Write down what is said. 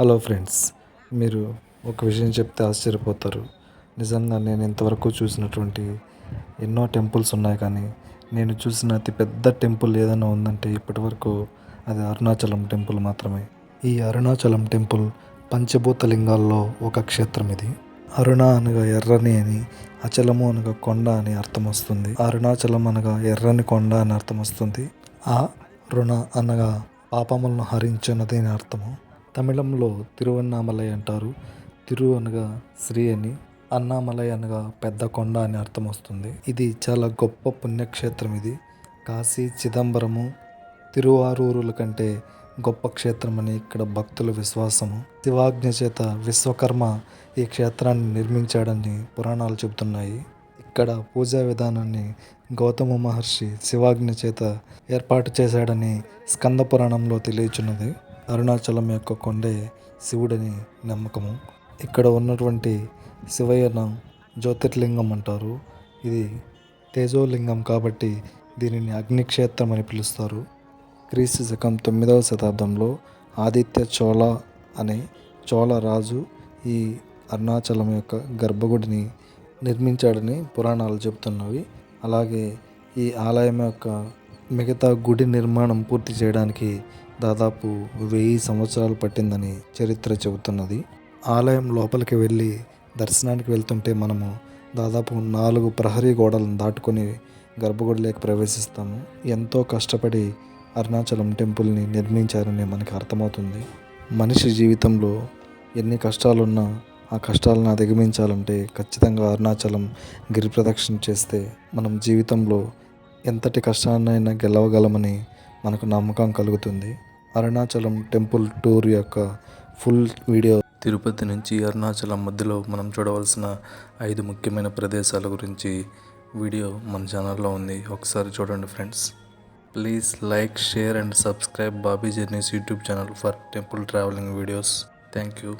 Hello friends మీరు ఒక విషయం చెప్తే ఆశ్చర్యపోతారు. నిజంగా నేను ఇంతవరకు చూసినటువంటి ఎన్నో టెంపుల్స్ ఉన్నాయి కానీ నేను చూసిన అతి పెద్ద టెంపుల్ ఏదైనా ఉందంటే ఇప్పటివరకు అది అరుణాచలం టెంపుల్ మాత్రమే. ఈ అరుణాచలం టెంపుల్ పంచభూత లింగాల్లో ఒక క్షేత్రం ఇది. అరుణ అనగా ఎర్రని అని అచలము అనగా కొండ అని అర్థం వస్తుంది. అరుణాచలం అనగా ఎర్రని కొండ అని అర్థం వస్తుంది. ఆ రుణ అనగా పాపములను హరించినది అని అర్థము. తమిళంలో తిరువన్నామలై అంటారు. తిరు అనగా శ్రీ అని అన్నామలై అనగా పెద్ద కొండ అని అర్థం వస్తుంది. ఇది చాలా గొప్ప పుణ్యక్షేత్రం ఇది. కాశీ చిదంబరము తిరువారూరుల కంటే గొప్ప క్షేత్రం అని ఇక్కడ భక్తుల విశ్వాసము. శివాజ్ఞ చేత విశ్వకర్మ ఈ క్షేత్రాన్ని నిర్మించాడని పురాణాలు చెబుతున్నాయి. ఇక్కడ పూజా విధానాన్ని గౌతమ మహర్షి శివాజ్ఞ చేత ఏర్పాటు చేశాడని స్కంద పురాణంలో తెలియచున్నది. అరుణాచలం యొక్క కొండే శివుడని నమ్మకము. ఇక్కడ ఉన్నటువంటి శివయ్యను జ్యోతిర్లింగం అంటారు. ఇది తేజోలింగం కాబట్టి దీనిని అగ్నిక్షేత్రం అని పిలుస్తారు. క్రీస్తు శకం తొమ్మిదవ శతాబ్దంలో ఆదిత్య చోళ అనే చోళ రాజు ఈ అరుణాచలం యొక్క గర్భగుడిని నిర్మించాడని పురాణాలు చెబుతున్నవి. అలాగే ఈ ఆలయం యొక్క మిగతా గుడి నిర్మాణం పూర్తి చేయడానికి దాదాపు వెయ్యి సంవత్సరాలు పట్టిందని చరిత్ర చెబుతున్నది. ఆలయం లోపలికి వెళ్ళి దర్శనానికి వెళ్తుంటే మనము దాదాపు నాలుగు ప్రహరీ గోడలను దాటుకొని గర్భగుడిలోకి ప్రవేశిస్తాము. ఎంతో కష్టపడి అరుణాచలం టెంపుల్ని నిర్మించారని మనకి అర్థమవుతుంది. మనిషి జీవితంలో ఎన్ని కష్టాలున్నా ఆ కష్టాలను అధిగమించాలంటే ఖచ్చితంగా అరుణాచలం గిరి ప్రదక్షిణ చేస్తే మనం జీవితంలో ఎంతటి కష్టాన్నైనా గెలవగలమని మనకు నమ్మకం కలుగుతుంది. అరుణాచలం టెంపుల్ టూర్ యొక్క ఫుల్ వీడియో. తిరుపతి నుంచి అరుణాచలం మధ్యలో మనం చూడవలసిన ఐదు ముఖ్యమైన ప్రదేశాల గురించి వీడియో మన ఛానల్లో ఉంది. ఒకసారి చూడండి friends. Please like share and subscribe Bobby journeys YouTube channel for temple travelling videos. Thank you.